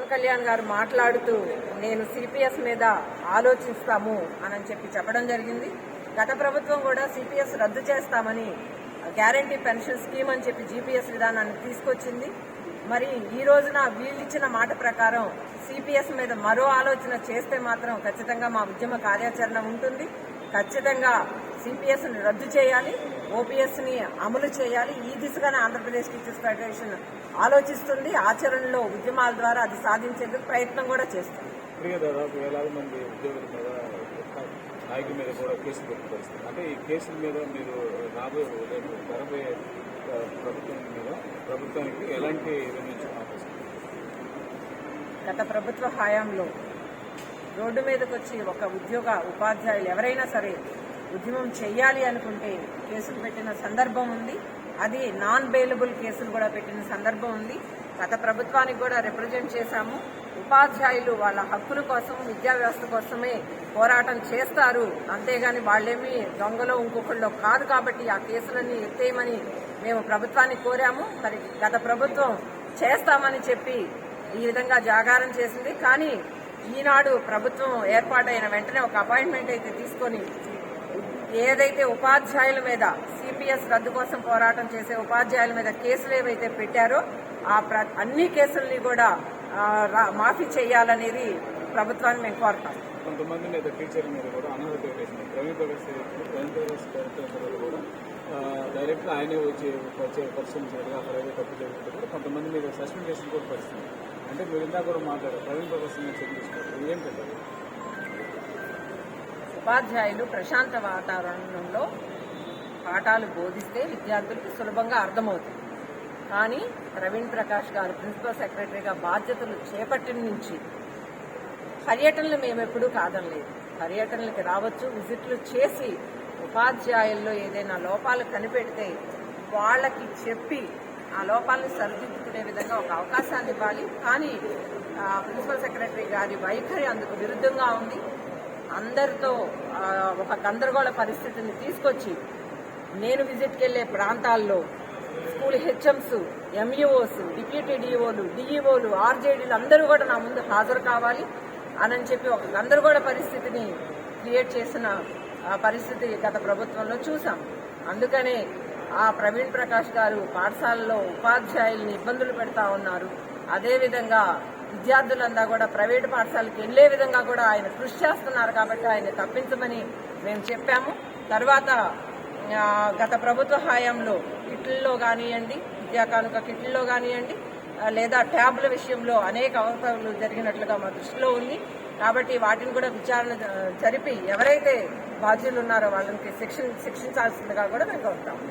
పవన్ కళ్యాణ్ గారు మాట్లాడుతూ నేను సిపిఎస్ మీద ఆలోచిస్తాము అని చెప్పి చెప్పడం జరిగింది. గత ప్రభుత్వం కూడా సిపిఎస్ రద్దు చేస్తామని గ్యారంటీ పెన్షన్ స్కీమ్ అని చెప్పి జీపీఎస్ విధానాన్ని తీసుకొచ్చింది. మరి ఈ రోజున వీళ్ళిచ్చిన మాట ప్రకారం సిపిఎస్ మీద మరో ఆలోచన చేస్తే మాత్రం ఖచ్చితంగా మా ఉద్యమ కార్యాచరణ ఉంటుంది. ఖచ్చితంగా సిపిఎస్ను రద్దు చేయాలి. ఓపీఎస్ని అమలు చేయాలి. ఈ దిశగానే ఆంధ్రప్రదేశ్ టీచర్స్ ఫెడరేషన్ ఆలోచిస్తుంది. ఆచరణలో ఉద్యమాల ద్వారా అది సాధించేందుకు ప్రయత్నం కూడా చేస్తుంది. ఇప్పటికే దాదాపు వేలాది మంది ఉద్యోగుల మీద నాయకుల మీద కూడా కేసులు పెట్టిన పరిస్థితి. అంటే ఈ కేసుల మీద మీరు రాబోయే ప్రభుత్వం మీద ప్రభుత్వానికి ఎలాంటి గత ప్రభుత్వ హయాంలో రోడ్డు మీదకి వచ్చి ఒక ఉద్యోగ ఉపాధ్యాయులు ఎవరైనా సరే ఉద్యమం చేయాలి అనుకుంటే కేసులు పెట్టిన సందర్భం ఉంది. అది నాన్ బెయిలబుల్ కేసులు కూడా పెట్టిన సందర్భం ఉంది. గత ప్రభుత్వానికి కూడా రిప్రజెంట్ చేశాము. ఉపాధ్యాయులు వాళ్ళ హక్కుల కోసం విద్యా వ్యవస్థ కోసమే పోరాటం చేస్తారు. అంతేగాని వాళ్ళేమి దొంగలో ఇంకొకళ్ళు కాదు కాబట్టి ఆ కేసులన్నీ ఎత్తేయమని మేము ప్రభుత్వాన్ని కోరాము. మరి గత ప్రభుత్వం చేస్తామని చెప్పి ఈ విధంగా జాగారం చేసింది. కానీ ఈనాడు ప్రభుత్వం ఏర్పాటైన వెంటనే ఒక అపాయింట్మెంట్ అయితే తీసుకొని ఏదైతే ఉపాధ్యాయుల మీద సిపిఎస్ రద్దు కోసం పోరాటం చేసే ఉపాధ్యాయుల మీద కేసులు ఏవైతే పెట్టారో ఆ ప్ర- అన్ని కేసుల్ని కూడా రా- మాఫీ చేయాలనేది ప్రభుత్వాన్ని మేము కోరుతాం. కొంతమంది మీద టీచర్ మీద కూడా అనర్హత వేసింది ప్రవీణ్ ప్రకాష్ ప్రవీణ్ ప్రకాష్ కూడా డైరెక్ట్ ఆయనే వచ్చి వచ్చే పరిశీలించినట్టుగా అక్కడ ఏదో తప్పు జరుగుతుంది కూడా కొంతమంది మీద సస్పెండ్ చేసిన కూడా పరిస్థితి అంటే మీరు ఇందాక కూడా మాట్లాడారు ప్రవీణ్ ప్రకాష్ మీద చెక్ తీసుకోవాలి ఉపాధ్యాయులు ప్రశాంత వాతావరణంలో పాఠాలు బోధిస్తే విద్యార్థులకు సులభంగా అర్థమవుతుంది. కానీ ప్రవీణ్ ప్రకాష్ గారు ప్రిన్సిపల్ సెక్రటరీగా బాధ్యతలు చేపట్టిన నుంచి పర్యటనలు మేము ఎప్పుడూ కాదనలేదు. పర్యటనలకు రావచ్చు విజిట్లు చేసి ఉపాధ్యాయుల్లో ఏదైనా లోపాలు కనిపెడితే వాళ్ళకి చెప్పి ఆ లోపాలను సరిదిద్దుకునే విధంగా ఒక అవకాశాన్ని ఇవ్వాలి. కానీ ఆ, ప్రిన్సిపల్ సెక్రటరీ గారి వైఖరి అందుకు విరుద్ధంగా ఉంది. అందరితో ఒక గందరగోళ పరిస్థితిని తీసుకొచ్చి నేను విజిట్కి వెళ్ళే ప్రాంతాల్లో స్కూల్ హెచ్ఎంస్ ఎంఈఓస్ డిప్యూటీ డిఈఓలు డిఈఓలు ఆర్జేడీలు అందరూ కూడా నా ముందు హాజరు కావాలి అని చెప్పి ఒక గందరగోళ పరిస్థితిని క్రియేట్ చేసిన ఆ పరిస్థితి గత ప్రభుత్వంలో చూసాం. అందుకనే ఆ ప్రవీణ్ ప్రకాష్ గారు పాఠశాలలో ఉపాధ్యాయుల్ని ఇబ్బందులు పెడతా ఉన్నారు. అదేవిధంగా విద్యార్థులంతా కూడా ప్రైవేటు పాఠశాలకు వెళ్ళే విధంగా కూడా ఆయన కృషి చేస్తున్నారు కాబట్టి ఆయన తప్పించమని మేము చెప్పాము. తర్వాత గత ప్రభుత్వ హయాంలో కిట్లలో కానివ్వండి విద్యా కానుక కిట్లలో కానివ్వండి లేదా ట్యాబ్ల విషయంలో అనేక అవసరాలు జరిగినట్లుగా మా దృష్టిలో ఉంది. కాబట్టి వాటిని కూడా విచారణ జరిపి ఎవరైతే బాధ్యులు ఉన్నారో వాళ్ళకి శిక్షణ శిక్షించాల్సిందిగా కూడా మేము కోరుతాము.